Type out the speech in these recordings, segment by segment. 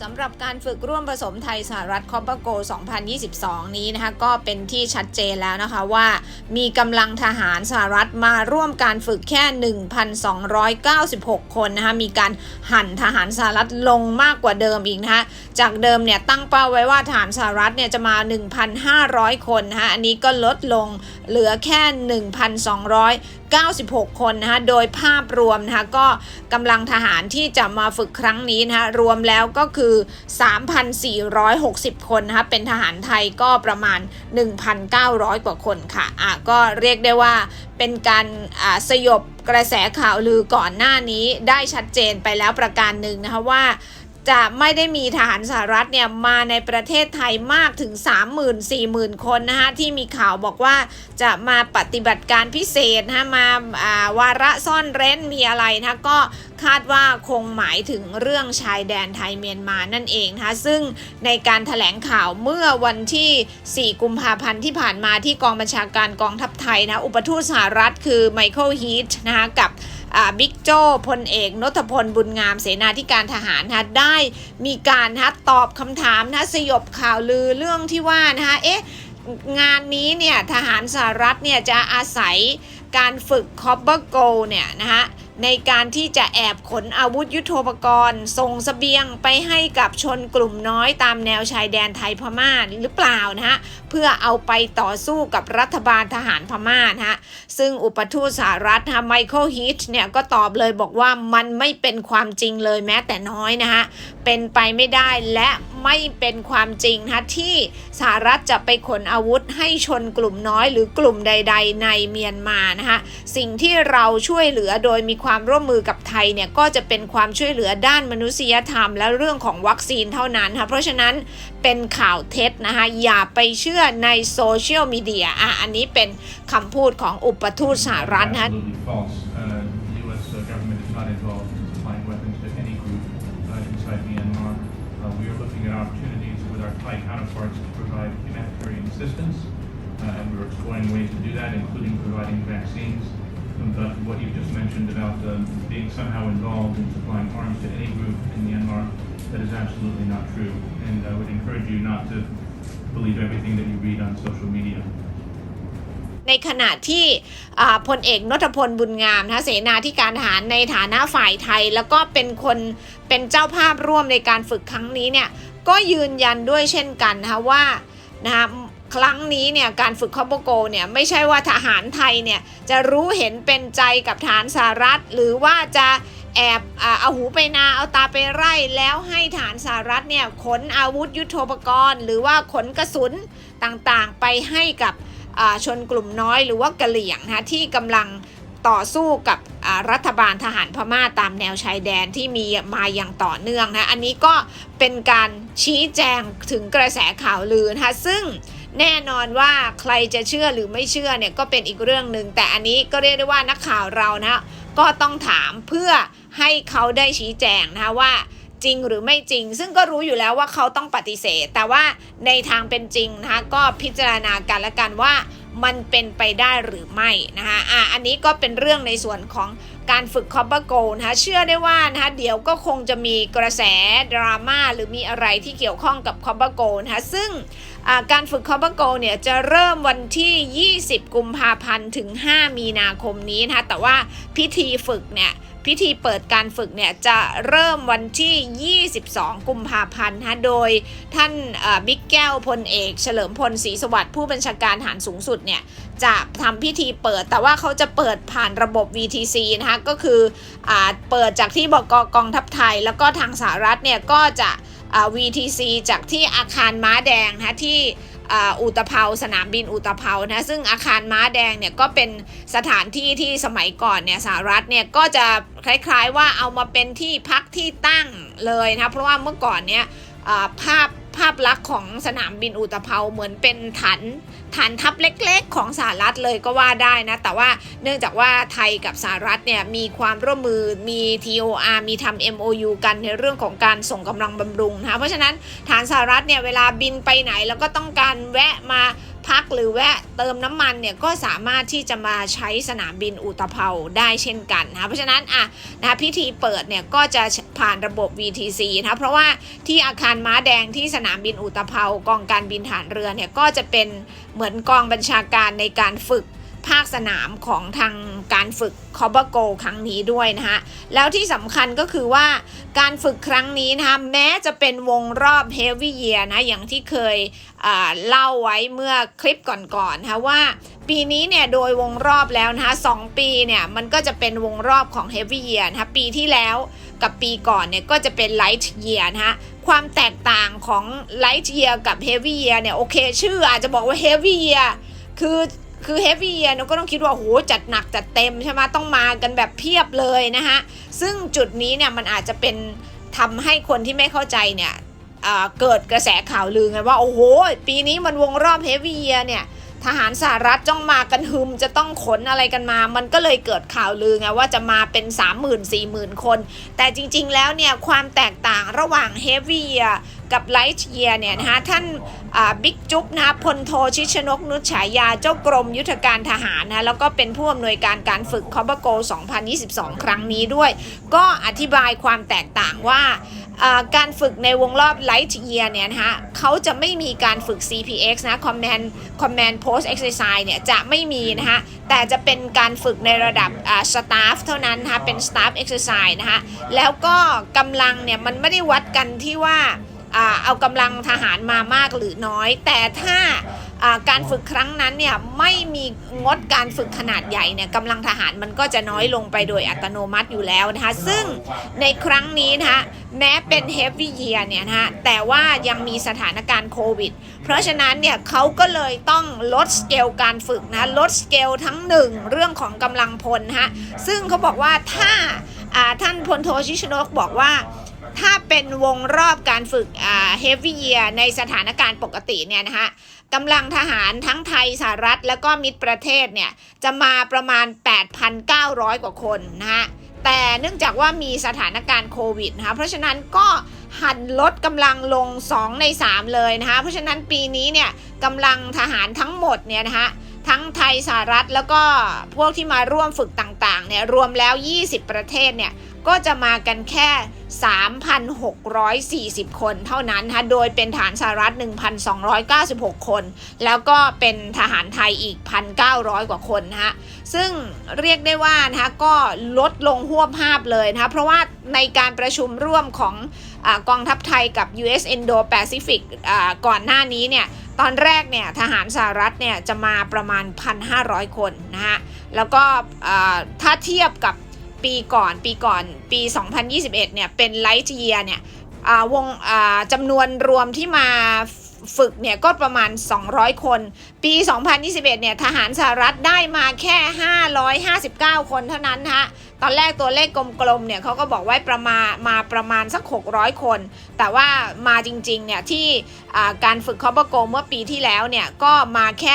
สำหรับการฝึกร่วมผสมไทยสหรัฐคอปเปอร์โก 2022 นี้นะคะก็เป็นที่ชัดเจนแล้วนะคะว่ามีกำลังทหารสหรัฐมาร่วมการฝึกแค่ 1,296 คนนะคะมีการหั่นทหารสหรัฐลงมากกว่าเดิมอีกนะคะจากเดิมเนี่ยตั้งเป้าไว้ว่าทหารสหรัฐเนี่ยจะมา 1,500 คนนะคะอันนี้ก็ลดลงเหลือแค่ 1,200 96 คนนะคะ โดยภาพรวมนะคะก็กำลังทหารที่จะมาฝึกครั้งนี้นะคะรวมแล้วก็คือ 3,460 คนนะคะ เป็นทหารไทยก็ประมาณ 1,900 กว่าคนค่ะอะ ก็เรียกได้ว่าเป็นการอ่าสยบกระแสข่าวลือก่อนหน้านี้ได้ชัดเจนไปแล้วประการหนึ่งนะคะว่า จะไม่ได้มีทหารสหรัฐเนี่ยมาในประเทศไทยมากถึง 30,000-40,000 คนนะคะที่มีข่าวบอกว่าจะมาปฏิบัติการพิเศษนะคะมาาวาระซ่อนเร้นมีอะไรนะคะก็คาดว่าคงหมายถึงเรื่องชายแดนไทยเมียนมานั่นเองนะคะซึ่งในการถแถลงข่าวเมื่อวันที่ 4 กุมภาพันธ์ที่ผ่านมาที่กองบัญชาการกองทัพไทยนะอุปทูตสหรัฐคือไมเคิลฮีทนะคะกับ บิ๊กโจ้พลเอกนทพลบุญงามเสนาธิการทหารนะได้มีการนะคะตอบคำถามนะสยบข่าวลือเรื่องที่ว่านะคะเอ๊ะงานนี้เนี่ยทหารสหรัฐเนี่ยจะอาศัยการฝึกคอปเปอร์โกเนี่ยนะคะ ในการที่จะแอบขนอาวุธยุโทโธปกรณ์ ส่งสเสบียงไปให้กับชนกลุ่มน้อยตามแนวชายแดนไทยพม่าหรือเปล่านะฮะเพื่อเอาไปต่อสู้กับรัฐบาลทหารพม่านะฮะซึ่งอุปทูตสหรัฐนะไมเคิลฮิตเนี่ยก็ตอบเลยบอกว่ามันไม่เป็นความจริงเลยแม้แต่น้อยนะฮะเป็นไปไม่ได้และไม่เป็นความจริงนะที่สหรัฐจะไปขนอาวุธให้ชนกลุ่มน้อยหรือกลุ่มใด ๆ ในเมียนมานะคะสิ่งที่เราช่วยเหลือโดยมีความความร่วมมือกับไทยเนี่ยก็จะเป็นความช่วยเหลือด้านมนุษยธรรม และเรื่องของวัคซีนเท่านั้นค่ะเพราะฉะนั้นเป็นข่าวเท็จนะคะอย่าไปเชื่อในโซเชียลมีเดียอะอันนี้เป็นคำพูดของอุปทูตสหรัฐนะ Thai Um, But what you just mentioned about um, being somehow involved in supplying arms to any group in Myanmar, that is absolutely not true. And I would encourage you not to believe everything that you read on social media. ในขณะที่พลเอกนทพลบุญงามนะคะเสนาธิการทหารในฐานะฝ่ายไทย แล้วก็เป็นคนเป็นเจ้าภาพร่วมในการฝึกครั้งนี้เนี่ย ก็ยืนยันด้วยเช่นกันนะคะว่านะคะ ครั้งนี้เนี่ยการฝึกคอปโปโกเนี่ยไม่ใช่ว่าทหารไทยเนี่ยจะรู้เห็นเป็นใจกับฐานสหรัฐ หรือว่าจะแอบเอาหูไปนาเอาตาไปไร่แล้วให้ฐานสหรัฐเนี่ยขนอาวุธยุโทโธปกรณ์ หรือว่าขนกระสุนต่างๆ ไปให้กับชนกลุ่มน้อยหรือว่ากะเหลี่ยงนะที่กำลังต่อสู้กับรัฐบาลทหารพม่าตามแนวชายแดนที่มีมาอย่างต่อเนื่องนะอันนี้ก็เป็นการชี้แจงถึงกระแสข่าวลือนะคะซึ่ง แน่นอนว่าใครจะเชื่อหรือไม่เชื่อเนี่ยก็เป็นอีกเรื่องหนึ่งแต่อันนี้ก็เรียกได้ว่านักข่าวเรานะก็ต้องถามเพื่อให้เขาได้ชี้แจงนะคะว่าจริงหรือไม่จริง ซึ่งก็รู้อยู่แล้วว่าเขาต้องปฏิเสธ แต่ว่าในทางเป็นจริงนะคะก็พิจารณากันละกันว่ามันเป็นไปได้หรือไม่นะคะอะอันนี้ก็เป็นเรื่องในส่วนของการฝึกคอปเปอร์โกนะคะเชื่อได้ว่านะคะเดี๋ยวก็คงจะมีกระแสดราม่าหรือมีอะไรที่เกี่ยวข้องกับคอปเปอร์โกนะคะซึ่ง การฝึกคอปเปอร์โกเนี่ยจะเริ่มวันที่ 20 กุมภาพันธ์ถึง 5 มีนาคมนี้นะคะแต่ว่าพิธีฝึกเนี่ยพิธีเปิดการฝึกเนี่ยจะเริ่มวันที่ 22 กุมภาพันธ์นะโดยท่านบิ๊กแก้วพลเอก เฉลิมพลศรีสวัสดิ์ผู้บัญชาการทหารสูงสุดเนี่ยจะทำพิธีเปิด แต่ว่าเขาจะเปิดผ่านระบบ VTC นะคะก็คืออาเปิดจากที่บกกองทัพไทย แล้วก็ทางสหรัฐเนี่ยก็จะ VTC จากที่อาคารม้าแดงนะที่อุตภาสนามบินอุตภานะซึ่งอาคารม้าแดงเนี่ยก็เป็นสถานที่ที่สมัยก่อนเนี่ยสหรัฐเนี่ยก็จะคล้ายๆว่าเอามาเป็นที่พักที่ตั้งเลยนะเพราะว่าเมื่อก่อนเนี่ยภาพ ภาพลักษณ์ของสนามบินอุตภเปาเหมือนเป็นฐานฐานทัพเล็กๆ ของสหรัฐเลยก็ว่าได้นะ แต่ว่าเนื่องจากว่าไทยกับสหรัฐเนี่ยมีความร่วมมือมี TOR มีทำ MOU กันในเรื่องของการส่งกำลังบำรุงนะคะเพราะฉะนั้นฐานสหรัฐเนี่ยเวลาบินไปไหนแล้วก็ต้องการแวะมา พักหรือแวะเติมน้ำมันเนี่ยก็สามารถที่จะมาใช้สนามบินอุตภเปาได้เช่นกันนะคะเพราะฉะนั้นอะนะคะพิธีเปิดเนี่ยก็จะผ่านระบบ VTC นะคะเพราะว่าที่อาคารม้าแดงที่สนามบินอุตภเปากองการบินฐานเรือเนี่ยก็จะเป็นเหมือนกองบัญชาการในการฝึก ภาคสนามของทางการฝึกคอบโกครั้งนี้ด้วยนะคะแล้วที่สำคัญก็คือว่าการฝึกครั้งนี้นะคะแม้จะเป็นวงรอบ Heavy Year นะอย่างที่เคยเล่าไว้เมื่อคลิปก่อนๆนะคะว่าปีนี้เนี่ยโดยวงรอบแล้วนะคะสองปีเนี่ยมันก็จะเป็นวงรอบของ Heavy Year นะคะปีที่แล้วกับปีก่อนเนี่ยก็จะเป็น Light Year นะคะความแตกต่างของ Light Year กับ Heavy Year เนี่ยโอเคชื่ออาจจะบอกว่า Heavy Year คือ คือ Heavy Year เราก็ต้องคิดว่าโหจัดหนักจัดเต็มใช่ไหมต้องมากันแบบเพียบเลยนะคะซึ่งจุดนี้เนี่ยมันอาจจะเป็นทำให้คนที่ไม่เข้าใจเนี่ยเกิดกระแสข่าวลือไงว่า โอ้โห ปีนี้มันวงรอบเฮฟวีเยียเนี่ย ทหารสหรัฐจ้องมากันฮึมจะต้องขนอะไรกันมา มันก็เลยเกิดข่าวลือไงว่าจะมาเป็น 3 0 0 0 0 4 0 0 0 คน แต่จริงๆแล้วเนี่ยความแตกต่างระหว่างเฮฟวีเยกับไลท์เยียเนี่ยนะคะท่านบิ๊กจุ๊บนะคะพลโทชิชนกนุชฉายาเจ้ากรมยุทธการทหารนะแล้วก็เป็นผู้อำนวยการการฝึกคอปโก 2022 ครั้งนี้ด้วย ก็อธิบายความแตกต่างว่า การฝึกในวงรอบ Light Year เนี่ยนะคะเขาจะไม่มีการฝึก CPX นะ Command Command Post Exercise เนี่ยจะไม่มีนะคะแต่จะเป็นการฝึกในระดับอ่า Staff เท่านั้นนะคะเป็น Staff Exercise นะคะแล้วก็กำลังเนี่ยมันไม่ได้วัดกันที่ว่าเอากำลังทหารมามากหรือน้อย แต่ถ้า การฝึกครั้งนั้นเนี่ยไม่มีงดการฝึกขนาดใหญ่เนี่ยกำลังทหารมันก็จะน้อยลงไปโดยอัตโนมัติอยู่แล้วนะคะ ซึ่งในครั้งนี้นะคะแม้เป็น Heavy Year เนี่ยนะคะแต่ว่ายังมีสถานการณ์โควิด เพราะฉะนั้นเนี่ยเขาก็เลยต้องลดสเกลการฝึกนะลดสเกลทั้งหนึ่งเรื่องของกำลังพลฮะซึ่งเขาบอกว่าถ้าท่านพลโทชิชนกบอกว่าถ้าเป็นวงรอบการฝึกอ่า heavy year ในสถานการณ์ปกติเนี่ยนะคะ กำลังทหารทั้งไทยสหรัฐ แล้วก็มิตรประเทศเนี่ยจะมาประมาณ 8,900 กว่าคนนะฮะแต่เนื่องจากว่ามีสถานการณ์โควิดนะคะเพราะฉะนั้นก็หันลดกำลังลง 2 ใน 3 เลยนะคะเพราะฉะนั้นปีนี้เนี่ยกำลังทหารทั้งหมดเนี่ยนะคะ ทั้งไทยสหรัฐแล้วก็พวกที่มาร่วมฝึกต่างๆเนี่ยรวมแล้ว 20 ประเทศเนี่ยก็จะมากันแค่ 3,640 คนเท่านั้นนะคะโดยเป็นฐานสหรัฐ 1,296 คน แล้วก็เป็นทหารไทยอีก 1,900 กว่าคนนะคะซึ่งเรียกได้ว่านะคะก็ลดลงหวบภาพเลยนะคะเพราะว่าในการประชุมร่วมของอกองทัพไทยกับ US Indo-Pacific อก่อนหน้านี้เนี่ย ตอนแรกเนี่ยทหารสหรัฐเนี่ยจะมาประมาณ 1,500 คนนะฮะ แล้วก็ถ้าเทียบกับปีก่อนปีก่อนปี 2021 เนี่ยเป็นไลท์เยียเนี่ย วงจำนวนรวมที่มา ฝึกเนี่ยก็ประมาณ 200 คน ปี 2021 เนี่ยทหารสหรัฐได้มาแค่ 559 คนเท่านั้นนะตอนแรกตัวเลขกลมๆเนี่ยเขาก็บอกไว้ประมาณมาประมาณสัก 600 คน แต่ว่ามาจริงๆเนี่ยที่การฝึกคอปโกเมื่อปีที่แล้วเนี่ยก็มาแค่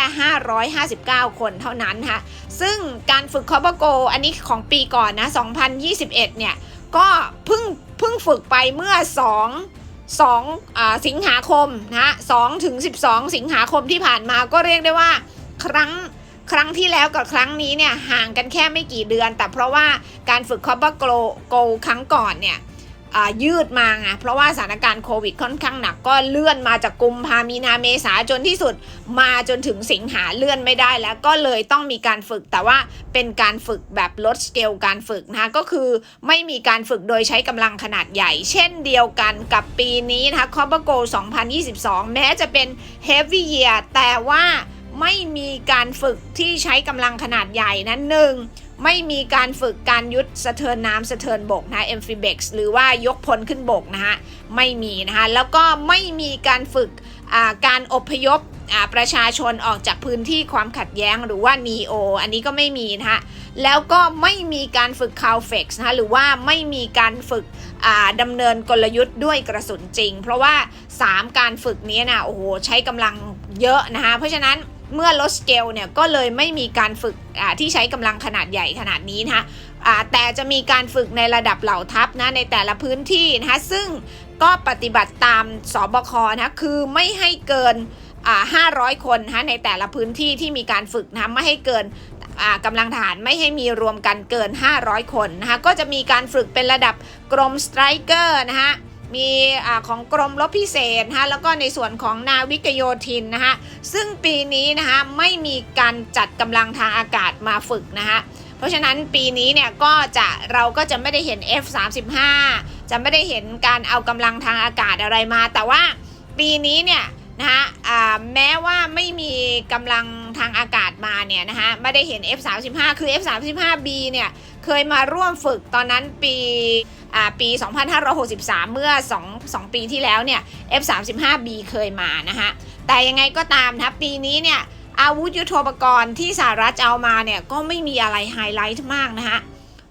559 คนเท่านั้นนะซึ่งการฝึกคอปโกอันนี้ของปีก่อนนะ 2021 เนี่ยก็เพิ่งเพิ่งฝึกไปเมื่อ 2 2อ่าสิงหาคมนะ2ถึง 12 สิงหาคมที่ผ่านมาก็เรียกได้ว่าครั้งครั้งที่แล้วกับครั้งนี้เนี่ยห่างกันแค่ไม่กี่เดือน แต่เพราะว่าการฝึกคอปโกโกครั้งก่อนเนี่ย ยืดมาไงเพราะว่าสถานการณ์โควิดค่อนข้างหนักก็เลื่อนมาจากกุมภามีนาเมษาจนที่สุด มาจนถึงสิงหาเลื่อนไม่ได้แล้วก็เลยต้องมีการฝึกแต่ว่าเป็นการฝึกแบบลดสเกลการฝึกนะคะก็คือไม่มีการฝึกโดยใช้กำลังขนาดใหญ่ เช่นเดียวกันกับปีนี้นะคะคอปโก2022 แม้จะเป็น Heavy Year แต่ว่าไม่มีการฝึกที่ใช้กำลังขนาดใหญ่นั้นหนึ่ง ไม่มีการฝึกการยุดสะเทินน้ำสะเทินบกนะ a m p h i b e x หรือว่ายกพลขึ้นบกนะฮะไม่มีนะคะแล้วก็ไม่มีการฝึกการอพยพประชาชนออกจากพื้นที่ความขัดแย้งหรือว่า NEO อันนี้ก็ไม่มีนะคะแล้วก็ไม่มีการฝึก c o w f e x นะคะหรือว่าไม่มีการฝึกอ่าดำเนินกลยุทธ์ด้วยกระสุนจริง เพราะว่า 3 การฝึกนี้นะโอ้โหใช้กำลังเยอะนะคะเพราะฉะนั้น เมื่อลดสเกลเนี่ยก็เลยไม่มีการฝึกที่ใช้กำลังขนาดใหญ่ขนาดนี้นะคะแต่จะมีการฝึกในระดับเหล่าทัพนะในแต่ละพื้นที่นะคะซึ่งก็ปฏิบัติตามสบคนะคือไม่ให้เกิน 500 คนนะคะในแต่ละพื้นที่ที่มีการฝึกนะไม่ให้เกินกำลังทหารไม่ให้มีรวมกันเกิน 500 คนนะคะก็จะมีการฝึกเป็นระดับกรมสไตรเกอร์นะคะ มีอของกรมรบพิเศษนะคะแล้วก็ในส่วนของนาวิกโยธินนะคะซึ่งปีนี้นะคะไม่มีการจัดกำลังทางอากาศมาฝึกนะคะเพราะฉะนั้นปีนี้เนี่ยก็จะเราก็จะไม่ได้เห็น F35 จะไม่ได้เห็นการเอากำลังทางอากาศอะไรมา แต่ว่าปีนี้เนี่ยนะคะแม้ว่าไม่มีกำลังทางอากาศมาเนี่ยนะคะไม่ได้เห็น F35 คือ F35B เนี่ย เคยมาร่วมฝึกตอนนั้นปีอ่าปี 2563 เมื่อ 2 2 ปีที่แล้วเนี่ย F35B เคยมานะคะแต่ยังไงก็ตามนะปีนี้เนี่ยอาวุธยุทโธปกรณ์ที่สหรัฐเอามาเนี่ยก็ไม่มีอะไรไฮไลท์มากนะคะ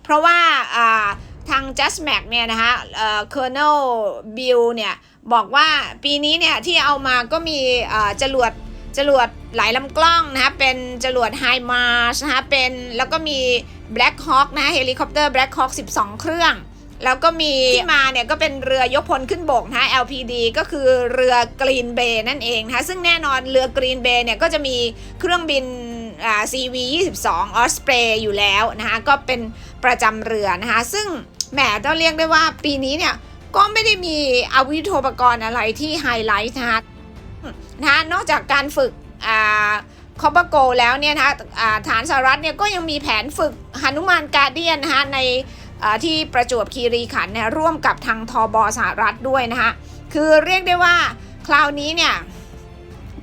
เพราะว่าทาง Just Mac เนี่ยนะคะเอ่อ Colonel Bill เนี่ยบอกว่าปีนี้เนี่ยที่เอามาก็มีจรวดจรวดหลายลำกล้องนะคะเป็นจรวด High Mars นะคะเป็นแล้วก็มี Black Hawk นะเฮลิคอปเตอร์ Black Hawk 12 เครื่อง แล้วก็มีที่มาเนี่ยก็เป็นเรือยกพลขึ้นบกนะ LPD ก็คือเรือ Green Bay นั่นเองนะคะซึ่งแน่นอนเรือ Green Bay เนี่ยก็จะมีเครื่องบินอ่า CV 22 Osprey อยู่แล้วนะคะก็เป็นประจำเรือนะคะซึ่งแหมต้องเรียกได้ว่าปีนี้เนี่ยก็ไม่ได้มีอาวุธโทปกรณ์อะไรที่ไฮไลท์นะคะนะนอกจากการฝึกอ่า คอปโกแล้วเนี่ยนะคะฐานสหรัฐเนี่ยก็ยังมีแผนฝึกหนุมานการเดียนนะคะในที่ประจวบคีรีขันธ์เนี่ยร่วมกับทางทบสหรัฐด้วยนะคะคือเรียกได้ว่าคราวนี้เนี่ย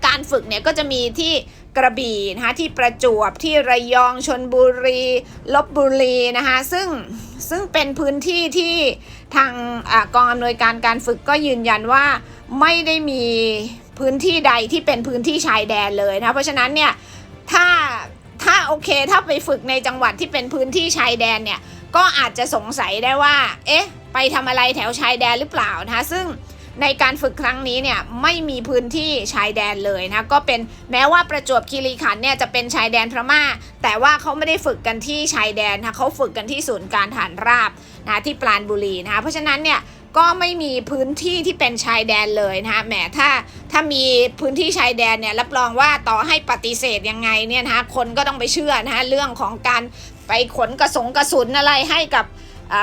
การฝึกเนี่ยก็จะมีที่กระบี่นะคะที่ประจวบที่ระยองชนบุรีลบบุรีนะคะซึ่งซึ่งเป็นพื้นที่ที่ทางอกองอำนวยการการฝึกก็ยืนยันว่าไม่ได้มี พื้นที่ใดที่เป็นพื้นที่ชายแดนเลยนะเพราะฉะนั้นเนี่ยถ้าถ้าโอเคถ้าไปฝึกในจังหวัดที่เป็นพื้นที่ชายแดนเนี่ยก็อาจจะสงสัยได้ว่า เอ๊ะ ไปทำอะไรแถวชายแดนหรือเปล่านะคะซึ่งในการฝึกครั้งนี้เนี่ยไม่มีพื้นที่ชายแดนเลยนะก็เป็นแม้ว่าประจวบคีรีขันธ์เนี่ยจะเป็นชายแดนพม่า แต่ว่าเขาไม่ได้ฝึกกันที่ชายแดนนะเขาฝึกกันที่ศูนย์การฐานราบนะที่ปราณบุรีนะคะเพราะฉะนั้นเนี่ย ก็ไม่มีพื้นที่ที่เป็นชายแดนเลยนะคะแหมถ้าถ้ามีพื้นที่ชายแดนเนี่ยรับรองว่าต่อให้ปฏิเสธยังไงเนี่ยนะคะคนก็ต้องไปเชื่อนะคะเรื่องของการไปขนกระสงกระสุนอะไรให้กับ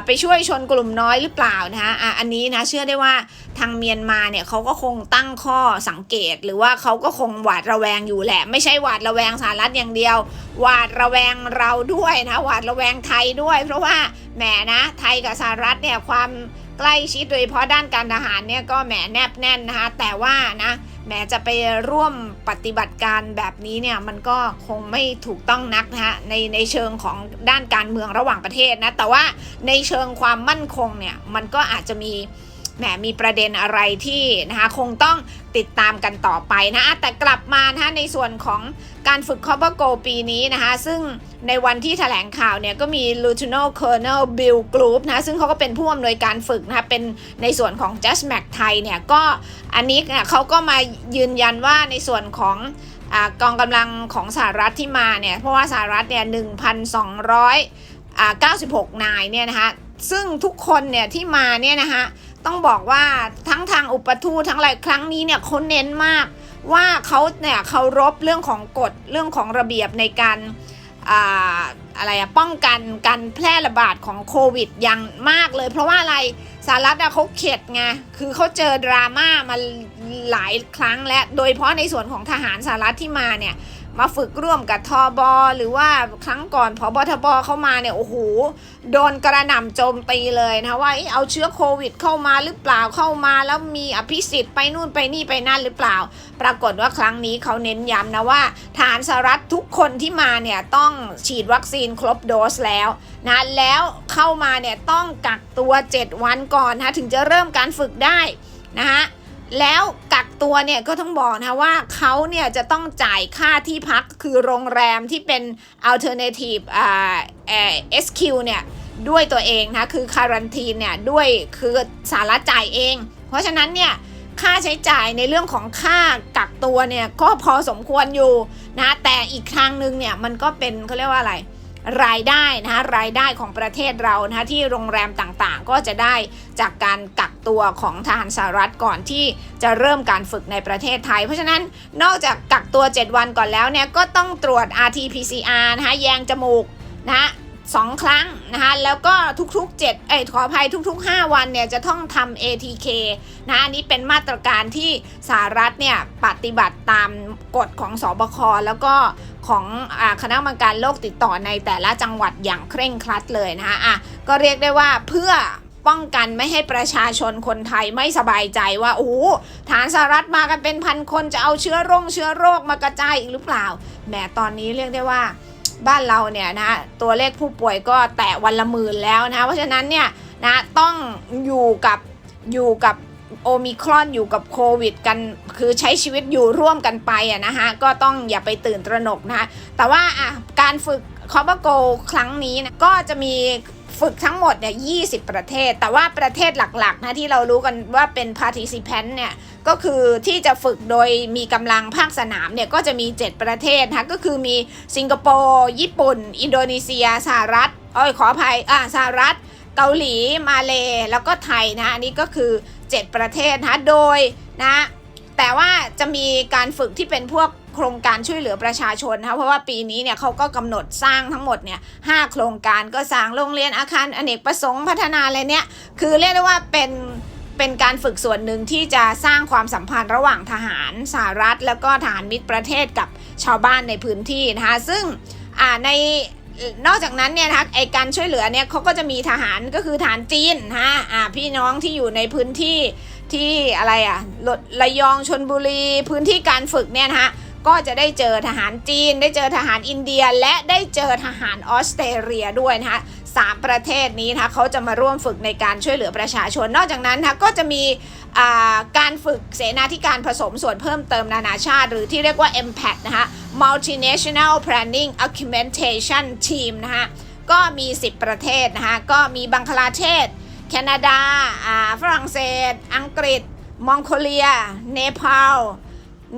ไปช่วยชนกลุ่มน้อยหรือเปล่านะคะอะอันนี้นะเชื่อได้ว่าทางเมียนมาเนี่ยเขาก็คงตั้งข้อสังเกต หรือว่าเขาก็คงหวาดระแวงอยู่แหละ ไม่ใช่หวาดระแวงสหรัฐอย่างเดียว หวาดระแวงเราด้วยนะหวาดระแวงไทยด้วย เพราะว่าแหมนะไทยกับสหรัฐเนี่ยความ ใกล้ชิดโดยเฉพาะด้านการทหารเนี่ยก็แหมแนบแน่นนะคะแต่ว่านะแหมจะไปร่วมปฏิบัติการแบบนี้เนี่ยมันก็คงไม่ถูกต้องนักนะคะในในเชิงของด้านการเมืองระหว่างประเทศนะแต่ว่าในเชิงความมั่นคงเนี่ยมันก็อาจจะมี แหมมีประเด็นอะไรที่นะคะคงต้องติดตามกันต่อไปนะแต่กลับมานะะในส่วนของการฝึกคอปเปอร์โกปีนี้นะคะ ซึ่งในวันที่แถลงข่าวเนี่ยก็มี Lieutenant Colonel Bill Group นะซึ่งเขาก็เป็นผู้อำนวยการฝึกนะคะเป็นในส่วนของ Just Mac ไทยเนี่ยก็อันนี้เนี่ยเขาก็มายืนยันว่าในส่วนของอกองกำลังของสหรัฐที่มาเนี่ยเพราะว่าสหรัฐเนี่ย1,296 นายเนี่ยนะคะซึ่งทุกคนเนี่ยที่มาเนี่ยนะคะ ต้องบอกว่าทั้งทางอุปทูตทั้งอะไรครั้งนี้เนี่ยเขาเน้นมากว่าเขาเนี่ยเคารพเรื่องของกฎเรื่องของระเบียบในการอ่าอะไรอะป้องกันการแพร่ระบาดของโควิดอย่างมากเลย เพราะว่าอะไรสหรัฐเขาเข็ดไงคือเขาเจอดราม่ามาหลายครั้งและโดยเฉพาะในส่วนของทหารสหรัฐที่มาเนี่ย มาฝึกร่วมกับทอบอหรือว่าครั้งก่อนพอบทบเข้ามาเนี่ยโอ้โหโดนกระหน่ำโจมตีเลยนะว่าเอ๊ะเอาเชื้อโควิดเข้ามาหรือเปล่าเข้ามาแล้วมีอภิสิทธิ์ไปนู่นไปนี่ไปนั่นหรือเปล่า ปรากฏว่าครั้งนี้เขาเน้นย้ำนะว่าฐานสหรัฐทุกคนที่มาเนี่ยต้องฉีดวัคซีนครบโดสแล้วนะแล้วเข้ามาเนี่ยต้องกักตัว 7 วันก่อนนะถึงจะเริ่มการฝึกได้นะฮะ แล้วกักตัวเนี่ยก็ต้องบอกนะว่าเขาเนี่ยจะต้องจ่ายค่าที่พักคือโรงแรมที่เป็น alternative อ่าเอ่อ SQ เนี่ยด้วยตัวเองนะคือคารันทีนเนี่ยด้วยคือสาระจ่ายเอง เพราะฉะนั้นเนี่ยค่าใช้จ่ายในเรื่องของค่ากักตัวเนี่ยก็พอสมควรอยู่นะแต่อีกครั้งหนึ่งเนี่ยมันก็เป็นเขาเรียกว่าอะไรรายได้นะคะรายได้ของประเทศเรานะคะที่โรงแรมต่างๆ ก็จะได้จากการกัก ตัวของทหารสหรัฐก่อนที่จะเริ่มการฝึกในประเทศไทย เพราะฉะนั้นนอกจากกักตัว 7 วันก่อนแล้วเนี่ยก็ต้องตรวจ RT-PCR นะคะแยงจมูกนะสองครั้งนะคะแล้วก็ทุกๆ7เอ้ยขออภัยทุกๆ 5 วันเนี่ยจะต้องทำ ATK นะอันนี้เป็นมาตรการที่สหรัฐเนี่ยปฏิบัติตามกฎของสอบคแล้วก็ของอคณะกรรมการโรคติดต่อในแต่ละจังหวัดอย่างเคร่งครัดเลยนะคะอะก็เรียกได้ว่าเพื่อ ป้องกันไม่ให้ประชาชนคนไทยไม่สบายใจว่าโอ้โหฐานสหรัฐมากันเป็นพันคนจะเอาเชื้อโรคเชื้อโรคมากระจายอีกหรือเปล่าแหมตอนนี้เรียกได้ว่าบ้านเราเนี่ยนะตัวเลขผู้ป่วยก็แตะวันละหมื่นแล้วนะเพราะฉะนั้นเนี่ยนะต้องอยู่กับอยู่กับโอมิครอนอยู่กับโควิดกันคือใช้ชีวิตอยู่ร่วมกันไปอะนะฮะก็ต้องอย่าไปตื่นตระหนกนะคะแต่ว่าอะการฝึกคอปโกครั้งนี้นะก็จะมี ฝึกทั้งหมดเนี่ย20ประเทศ แต่ว่าประเทศหลักๆนะที่เรารู้กันว่าเป็น participant เนี่ยก็คือที่จะฝึกโดยมีกำลังภาคสนามเนี่ยก็จะมี 7 ประเทศนะก็คือมีสิงคโปร์ญี่ปุ่น อินโดนีเซียสหรัฐอ้ยขออภัยอ่าสหรัฐ เกาหลีมาเลแล้วก็ไทยนะอันนี้ก็คือ 7 ประเทศนะโดยนะ แต่ว่าจะมีการฝึกที่เป็นพวกโครงการช่วยเหลือประชาชนนะคะเพราะว่าปีนี้เนี่ยเขาก็กำหนดสร้างทั้งหมดเนี่ยหโครงการก็สร้างโรงเรียนอาคารอเนกประสงค์พัฒนาอะไรเนี่ยคือเรียกได้ว่าเป็นเป็นการฝึกส่วนหนึ่งที่จะสร้างความสัมพันธ์ระหว่างทหารสหรัฐ แล้วก็ทหารมิตรประเทศกับชาวบ้านในพื้นที่นะคะซึ่งในนอกจากนั้นเนี่ยนะไอการช่วยเหลือเนี่ยเขาก็จะมีทหารก็คือทหารจีนนะพี่น้องที่อยู่ในพื้นที่ ที่อะไรอะระยองชนบุรีพื้นที่การฝึกเนี่ยนะคะก็จะได้เจอทหารจีน ได้เจอทหารอินเดีย และได้เจอทหารออสเตรเลียด้วยนะคะสามประเทศนี้นะคะเขาจะมาร่วมฝึกในการช่วยเหลือประชาชน นอกจากนั้นนะคะก็จะมีการฝึกเสนาธิการผสมส่วนเพิ่มเติมนานาชาติ หรือที่เรียกว่า MPAC นะคะ Multinational Planning Augmentation Team นะคะก็มี 10 ประเทศนะคะก็มีบังคลาเทศ แคนาดาฝรั่งเศส อังกฤษ มองโกเลีย เนปาล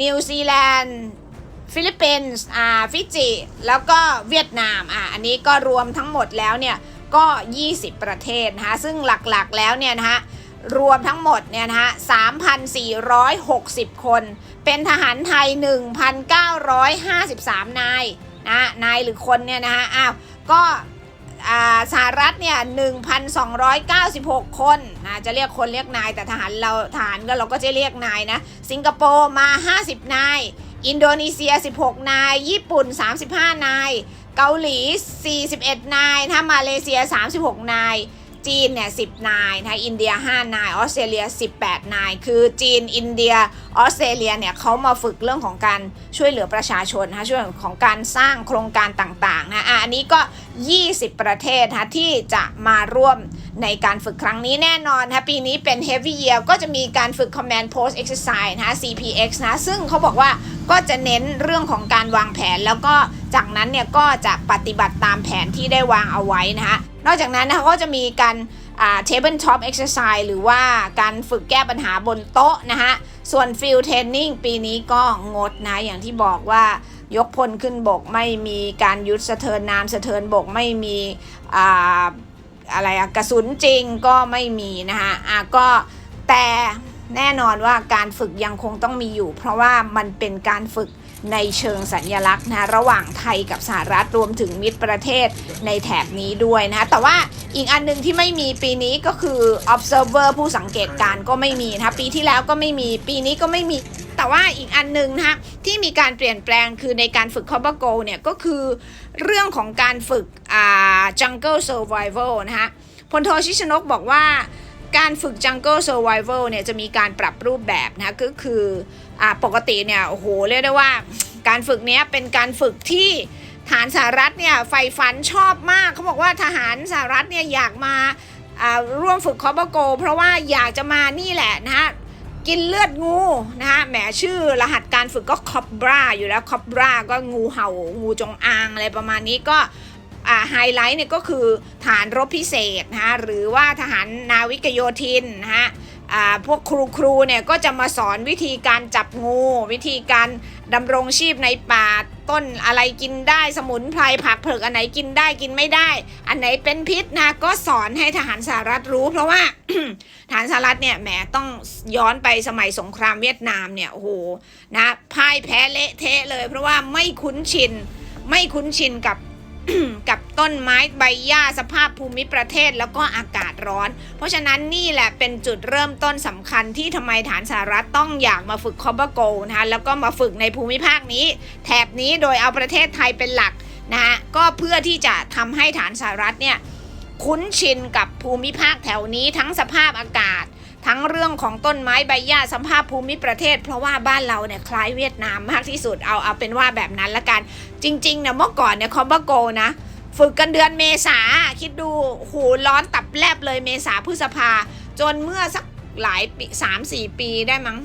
นิวซีแลนด์ ฟิลิปปินส์อ่าฟิจิ แล้วก็เวียดนามอ่าอันนี้ก็รวมทั้งหมดแล้วเนี่ยก็ 20 ประเทศนะคะซึ่งหลักๆแล้วเนี่ยนะคะรวมทั้งหมดเนี่ยนะคะ3,460 คน เป็นทหารไทย 1,953 นายนะนายหรือคนเนี่ยนะคะอ้าวก็ สหรัฐเนี่ย1,296 คนนะจะเรียกคนเรียกนาย แต่ทหารเราทหารก็เราก็จะเรียกนายนะ สิงคโปร์มา 50 นาย อินโดนีเซีย 16 นาย ญี่ปุ่น 35 นาย เกาหลี 41 นาย ถ้ามาเลเซีย 36 นาย จีนเนี่ย10นายนะอินเดีย5นายออสเตรเลีย 18 นาย คือจีนอินเดียออสเตรเลียเนี่ยเขามาฝึกเรื่องของการช่วยเหลือประชาชนนะช่วยของการสร้างโครงการต่างๆนะอะอันนี้ก็ 20 ประเทศนะที่จะมาร่วมในการฝึกครั้งนี้แน่นอนนะปีนี้เป็น heavy year ก็จะมีการฝึก command post exercise นะ CPX นะซึ่งเขาบอกว่าก็จะเน้นเรื่องของการวางแผนแล้วก็จากนั้นเนี่ยก็จะปฏิบัติตามแผนที่ได้วางเอาไว้นะคะ นอกจากนั้นนะคะก็จะมีการเทเบิลท็อปเอ็กซ์ไซส์หรือว่าการฝึกแก้ปัญหาบนโต๊ะนะคะส่วนฟิลเทรนนิ่งปีนี้ก็งดนะ อย่างที่บอกว่ายกพลขึ้นบกไม่มีการยุดสะเทินน้ำสะเทินบกไม่มีอ่าอะไรอะกระสุนจริงก็ไม่มีนะคะอะก็แต่แน่นอนว่าการฝึกยังคงต้องมีอยู่ เพราะว่ามันเป็นการฝึก ในเชิงสัญญลักษณ์นะระหว่างไทยกับสหรัฐรวมถึงมิตรประเทศในแถบนี้ด้วยนะ แต่ว่าอีกอันหนึ่งที่ไม่มีปีนี้ก็คือ observer ผู้สังเกตการก็ไม่มีนะปีที่แล้วก็ไม่มีปีนี้ก็ไม่มีแต่ว่าอีกอันหนึ่งนะคะที่มีการเปลี่ยนแปลงคือในการฝึก c o b a g o เนี่ยก็คือเรื่องของการฝึกอ่า jungle survival นะคะพลโทชิชนกบอกว่าการฝึก Jungle Survival เนี่ยจะมีการปรับรูปแบบนะก็คือ อ่าปกติเนี่ยโอ้โหเรียกได้ว่า การฝึกเนี้ยเป็นการฝึกที่ฐานสหรัฐเนี่ยใฝ่ฝันชอบมากเขาบอกว่าทหารสหรัฐเนี่ยอยากมาร่วมฝึกคอปโก เพราะว่าอยากจะมานี่แหละนะฮะกินเลือดงูนะฮะแหมชื่อรหัสการฝึกก็คอบราอยู่แล้วคอบราก็งูเห่างูจงอางอะไรประมาณนี้ก็ไฮไลท์เนี่ยก็คือฐานรบพิเศษนะฮะหรือว่าทหารนาวิกโยธินนะฮะ พวกครูครูเนี่ยก็จะมาสอนวิธีการจับงู วิธีการดำรงชีพในป่าต้นอะไรกินได้สมุนไพรผักเผือกอันไหนกินได้กินไม่ได้ อันไหนเป็นพิษนะก็สอนให้ทหารสหรัฐรู้ เพราะว่าทหารสหรัฐเนี่ยแหมต้องย้อนไปสมัยสงครามเวียดนามเนี่ยโอ้โหนะพ่ายแพ้เละเทะเลย เพราะว่าไม่คุ้นชินไม่คุ้นชินกับ กับต้นไม้ใบหญ้าสภาพภูมิประเทศแล้วก็อากาศร้อน เพราะฉะนั้นนี่แหละเป็นจุดเริ่มต้นสำคัญที่ทำไมฐานสหรัฐต้องอยากมาฝึกคอมบโกนะคะแล้วก็มาฝึกในภูมิภาคนี้ แถบนี้โดยเอาประเทศไทยเป็นหลักนะฮะก็เพื่อที่จะทำให้ฐานสหรัฐเนี่ยคุ้นชินกับภูมิภาคแถวนี้ทั้งสภาพอากาศ ทั้งเรื่องของต้นไม้ใบหญ้าสภาพภูมิประเทศ เพราะว่าบ้านเราเนี่ยคล้ายเวียดนามมากที่สุดเอาเอาเป็นว่าแบบนั้นละกัน จริงๆเนี่ยเมื่อก่อนเนี่ยคอมบโกนะฝึกกันเดือนเมษาคิดดูโหร้อนตับแลบเลยเมษาพฤษภา จนเมื่อสักหลายปีสามสี่ปีได้มั้ง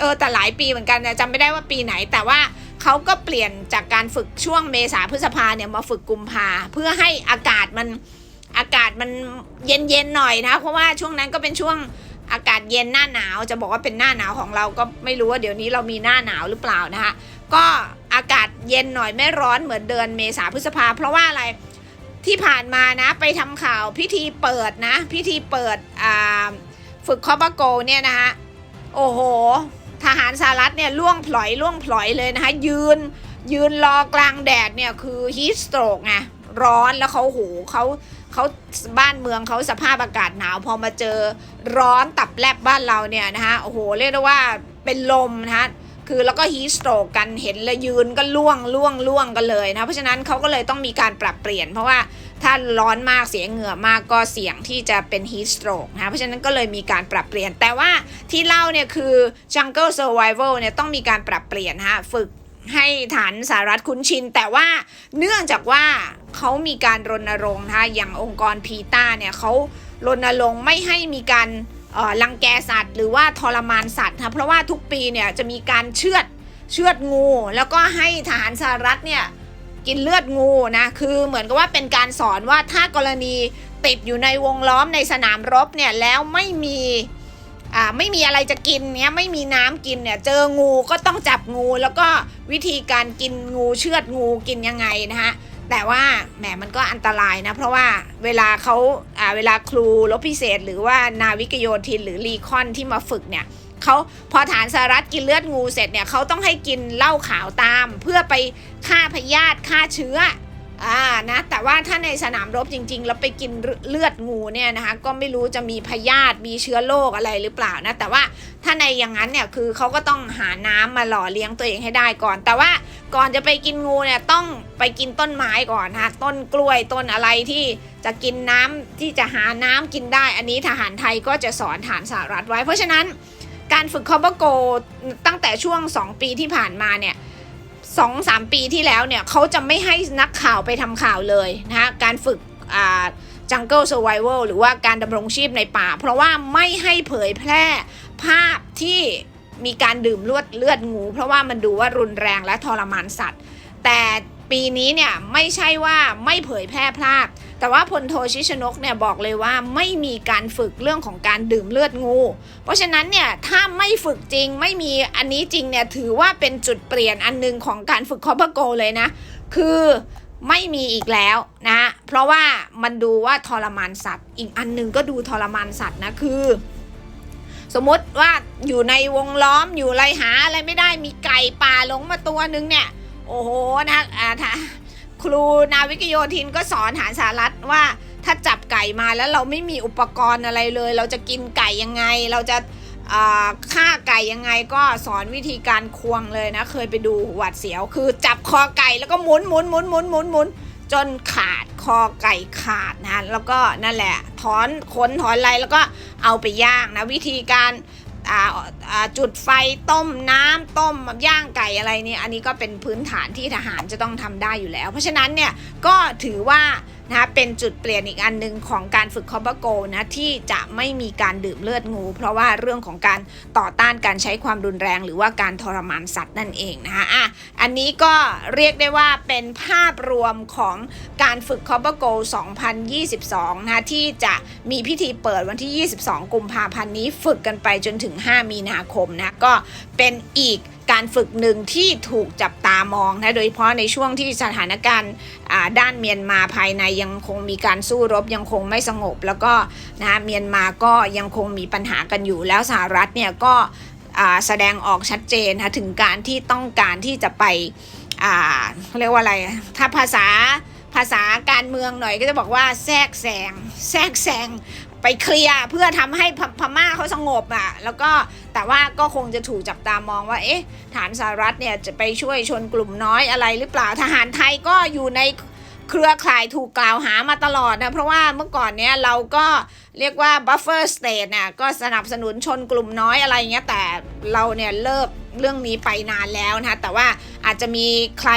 เออแต่หลายปีเหมือนกันนะจำไม่ได้ว่าปีไหน แต่ว่าเขาก็เปลี่ยนจากการฝึกช่วงเมษาพฤษภาเนี่ยมาฝึกกุมภาเพื่อให้อากาศมันอากาศมันเย็นๆหน่อยนะ เพราะว่าช่วงนั้นก็เป็นช่วง อากาศเย็นหน้าหนาวจะบอกว่าเป็นหน้าหนาวของเราก็ไม่รู้ว่าเดี๋ยวนี้เรามีหน้าหนาวหรือเปล่านะคะ ก็อากาศเย็นหน่อยไม่ร้อนเหมือนเดือนเมษาพฤษภา เพราะว่าอะไรที่ผ่านมานะไปทำข่าวพิธีเปิดนะ พิธีเปิดฝึกคอปโกเนี่ยนะคะโอ้โห ทหารสหรัฐเนี่ยล่วงพลอยล่วงพลอยเลยนะคะยืนยืนรอกลางแดดเนี่ยคือฮีสโตรกไงร้อนแล้วเขาโหเขา เขาบ้านเมืองเขาสภาพอากาศหนาวพอมาเจอร้อนตับแลบบ้านเราเนี่ยนะคะโอ้โหเรียกได้ว่าเป็นลมนะคะคือแล้วก็ฮีสโตรกกันเห็นแล้วยืนก็ล่วงล่วงล่วงกันเลยนะเพราะฉะนั้นเขาก็เลยต้องมีการปรับเปลี่ยน เพราะว่าถ้าร้อนมากเสียเหงื่อมากก็เสี่ยงที่จะเป็นฮีสโตรกนะเพราะฉะนั้นก็เลยมีการปรับเปลี่ยน แต่ว่าที่เล่าเนี่ยคือ Jungle Survival เนี่ยต้องมีการปรับเปลี่ยนฮะฝึก ให้ฐานสหรัฐคุ้นชิน แต่ว่าเนื่องจากว่าเขามีการรณรงค์นะคะอย่างองค์กรพีตาเนี่ยเขารณรงค์ไม่ให้มีการเอ่อรังแกสัตว์ หรือว่าทรมานสัตว์นะเพราะว่าทุกปีเนี่ยจะมีการเชือดเชือดงู แล้วก็ให้ทหารสหรัฐเนี่ยกินเลือดงูนะคือเหมือนกับว่าเป็นการสอนว่าถ้ากรณีติดอยู่ในวงล้อมในสนามรบเนี่ยแล้วไม่มี อ่าไม่มีอะไรจะกินเนี่ยไม่มีน้ำกินเนี่ยเจองูก็ต้องจับงูแล้วก็วิธีการกินงูเชือดงูกินยังไงนะฮะแต่ว่าแหมมันก็อันตรายนะ เพราะว่าเวลาเขาอ่าเวลาครูรบพิเศษ หรือว่านาวิกโยธินหรือรีคอนที่มาฝึกเนี่ยเขาพอฐานสหรัฐกินเลือดงูเสร็จเนี่ยเขาต้องให้กินเหล้าขาวตาม เพื่อไปฆ่าพยาธิฆ่าเชื้อ อ่านะแต่ว่าถ้าในสนามรบจริง ๆ แล้วไปกินเลือดงูเนี่ยนะคะก็ไม่รู้จะมีพยาธิมีเชื้อโรคอะไรหรือเปล่านะแต่ว่าถ้าในอย่างนั้นเนี่ยคือเขาก็ต้องหาน้ำมาหล่อเลี้ยงตัวเองให้ได้ก่อน แต่ว่าก่อนจะไปกินงูเนี่ยต้องไปกินต้นไม้ก่อนนะคะต้นกล้วยต้นอะไรที่จะกินน้ำที่จะหาน้ำกินได้ อันนี้ทหารไทยก็จะสอนฐานสหรัฐไว้ เพราะฉะนั้นการฝึกคอมบโกตั้งแต่ช่วง 2 ปีที่ผ่านมาเนี่ย สองสามปีที่แล้วเนี่ยเขาจะไม่ให้นักข่าวไปทำข่าวเลยนะคะการฝึกอ่า Jungle Survival หรือว่าการดำรงชีพในป่า เพราะว่าไม่ให้เผยแพร่ภาพที่มีการดื่มเลือดเลือดงู เพราะว่ามันดูว่ารุนแรงและทรมานสัตว์ แต่ปีนี้เนี่ยไม่ใช่ว่าไม่เผยแพร่ภาพ แต่ว่าพลโทชิชนกเนี่ยบอกเลยว่าไม่มีการฝึกเรื่องของการดื่มเลือดงู เพราะฉะนั้นเนี่ยถ้าไม่ฝึกจริงไม่มีอันนี้จริงเนี่ยถือว่าเป็นจุดเปลี่ยนอันหนึงของการฝึกคอปอร์โกเลยนะ คือไม่มีอีกแล้วนะเพราะว่ามันดูว่าทรมานสัตว์ อีกอันหนึงก็ดูทรมานสัตว์นะคือ สมมติว่าอยู่ในวงล้อมอยู่ไรหาอะไรไม่ได้มีไก่ป่าหลงมาตัวนึงเนี่ย โอ้โหนะอ่าถ้า ครูนาวิกโยธินก็สอนฐานสารัฐว่า ถ้าจับไก่มาแล้วเราไม่มีอุปกรณ์อะไรเลย เราจะกินไก่ยังไง เราจะฆ่าไก่ยังไงก็สอนวิธีการควงเลยนะ เคยไปดูหวัดเสียว คือจับคอไก่แล้วก็หมุนหมุนหมุนหมุนหมุนหมุนจนขาดคอไก่ขาดนะแล้วก็นั่นแหละถอนขนถอนอะไรแล้วก็เอาไปย่างนะวิธีการ จุดไฟต้มน้ำต้มย่างไก่อะไรเนี่ยอันนี้ก็เป็นพื้นฐานที่ทหารจะต้องทำได้อยู่แล้ว เพราะฉะนั้นเนี่ยก็ถือว่านะคะเป็นจุดเปลี่ยนอีกอันหนึ่งของการฝึกคอมบโกนะที่จะไม่มีการดื่มเลือดงู เพราะว่าเรื่องของการต่อต้านการใช้ความรุนแรง หรือว่าการทรมานสัตว์นั่นเองนะคะอะอันนี้ก็เรียกได้ว่าเป็นภาพรวมของการฝึกคอมบโก 2022 นะที่จะมีพิธีเปิดวันที่ 22 กุมภาพันธ์นี้ฝึกกันไปจนถึง5 มีนาคมนะก็เป็นอีกการฝึกหนึ่งที่ถูกจับตามองนะโดยเฉพาะในช่วงที่สถานการณ์ด้านเมียนมาภายในยังคงมีการสู้รบยังคงไม่สงบ แล้วก็นะเมียนมาก็ยังคงมีปัญหากันอยู่แล้วสหรัฐเนี่ยก็แสดงออกชัดเจนนะถึงการที่ต้องการที่จะไปเขาเรียกว่าอะไร ถ้าภาษาภาษาการเมืองหน่อยก็จะบอกว่าแทรกแซงแทรกแซง ไปเคลียร์เพื่อทำให้พพม่าเขาสงบอะ แล้วก็แต่ว่าก็คงจะถูกจับตามองว่า เอ๊ะ ฐานสหรัฐเนี่ยจะไปช่วยชนกลุ่มน้อยอะไรหรือเปล่าทหารไทยก็อยู่ในเครือข่ายถูกกล่าวหามาตลอดนะ เพราะว่าเมื่อก่อนเนี้ยเราก็เรียกว่า buffer state เนี่ยก็สนับสนุนชนกลุ่มน้อยอะไรเงี้ยแต่เราเนี่ยเลิก เรื่องนี้ไปนานแล้วนะคะแต่ว่าอาจจะมีใคร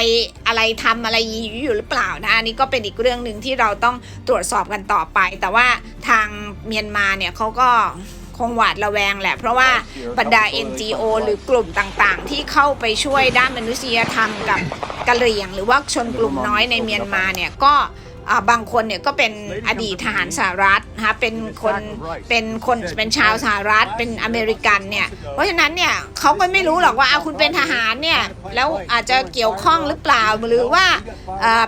อะไรทำอะไรอยู่หรือเปล่านะอันนี้ก็เป็นอีกเรื่องหนึ่งที่เราต้องตรวจสอบกันต่อไป แต่ว่าทางเมียนมาเนี่ยเขาก็คงหวาดระแวงแหละ เพราะว่าบรรดา NGO หรือกลุ่มต่างๆ ที่เข้าไปช่วยด้านมนุษยธรรมกับกะเหรี่ยง หรือว่าชนกลุ่มน้อยในเมียนมาเนี่ยก็ บางคนเนี่ยก็เป็นอดีตทหารสหรัฐนะคะเป็นคนเป็นคนเป็นชาวสหรัฐเป็นอเมริกันเนี่ยเพราะฉะนั้นเนี่ยเขาก็ไม่รู้หรอกว่าเอาคุณเป็นทหารเนี่ยแล้วอาจจะเกี่ยวข้องหรือเปล่าหรือว่า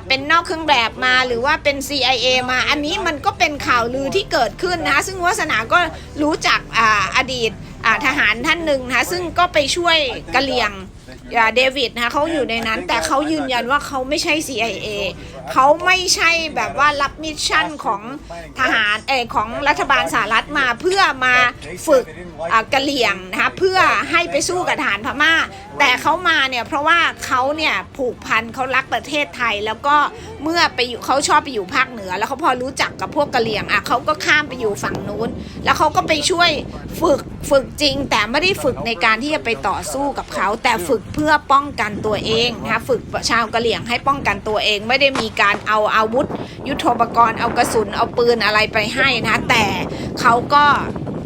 เป็นนอกเครื่องแบบมาหรือว่าเป็น CIA มาอันนี้มันก็เป็นข่าวลือที่เกิดขึ้นนะคะซึ่งวัฒนาก็รู้จักออดีตทหารท่านหนึ่งนะคะซึ่งก็ไปช่วยกะเหรี่ยง อย่าเดวิดนะคะเขาอยู่ในนั้น แต่เขายืนยันว่าเขาไม่ใช่ CIA เขาไม่ใช่แบบว่ารับมิชชั่นของทหารเออของรัฐบาลสหรัฐมาเพื่อมาฝึกอ่ากะเหลี่ยงนะคะเพื่อให้ไปสู้กับทหารพม่า แต่เขามาเนี่ยเพราะว่าเขาเนี่ยผูกพันเขารักประเทศไทย แล้วก็เมื่อไปอยู่เขาชอบไปอยู่ภาคเหนือ แล้วเขาพอรู้จักกับพวกกะเหลี่ยงอะเขาก็ข้ามไปอยู่ฝั่งนู้น แล้วเขาก็ไปช่วยฝึกฝึกจริง แต่ไม่ได้ฝึกในการที่จะไปต่อสู้กับเขา แต่ฝึกเพื่อป้องกันตัวเองนะคะฝึกชาวกะเหลี่ยงให้ป้องกันตัวเอง ไม่ได้มีการเอาอาวุธ ยุทโธปกรณ์เอากระสุนเอาปืนอะไรไปให้นะ แต่เขาก็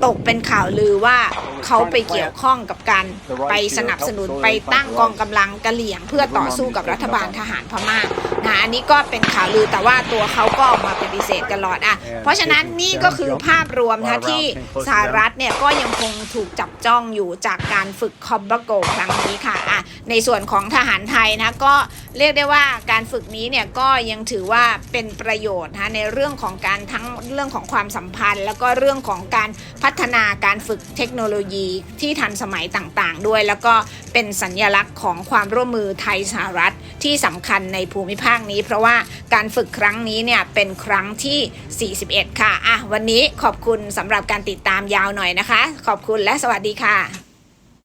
ตกเป็นข่าวลือว่า เขาไปเกี่ยวข้องกับการไปสนับสนุนไปตั้งกองกำลังกะเหลี่ยง เพื่อต่อสู้กับรัฐบาลทหารพม่านะอันนี้ก็เป็นข่าวลือแต่ว่าตัวเขาก็ออกมาปฏิเสธตลอดอะเพราะฉะนั้นนี่ก็คือภาพรวมนะที่สหรัฐเนี่ยก็ยังคงถูกจับจ้องอยู่จากการฝึกคอมบโกครั้งนี้ค่ะอะในส่วนของทหารไทยนะก็เรียกได้ว่าการฝึกนี้เนี่ยก็ยังถือว่าเป็นประโยชน์นะในเรื่องของการทั้งเรื่องของความสัมพันธ์ แล้วก็เรื่องของการพัฒนาการฝึกเทคโนโลยีที่ทันสมัยต่างๆ ด้วย แล้วก็เป็นสัญญลักษณ์ของความร่วมมือไทยสหรัฐที่สำคัญในภูมิภาคนี้ เพราะว่าการฝึกครั้งนี้เนี่ยเป็นครั้งที่ 41 ค่ะอะวันนี้ขอบคุณสำหรับการติดตามยาวหน่อยนะคะ ขอบคุณและสวัสดีค่ะ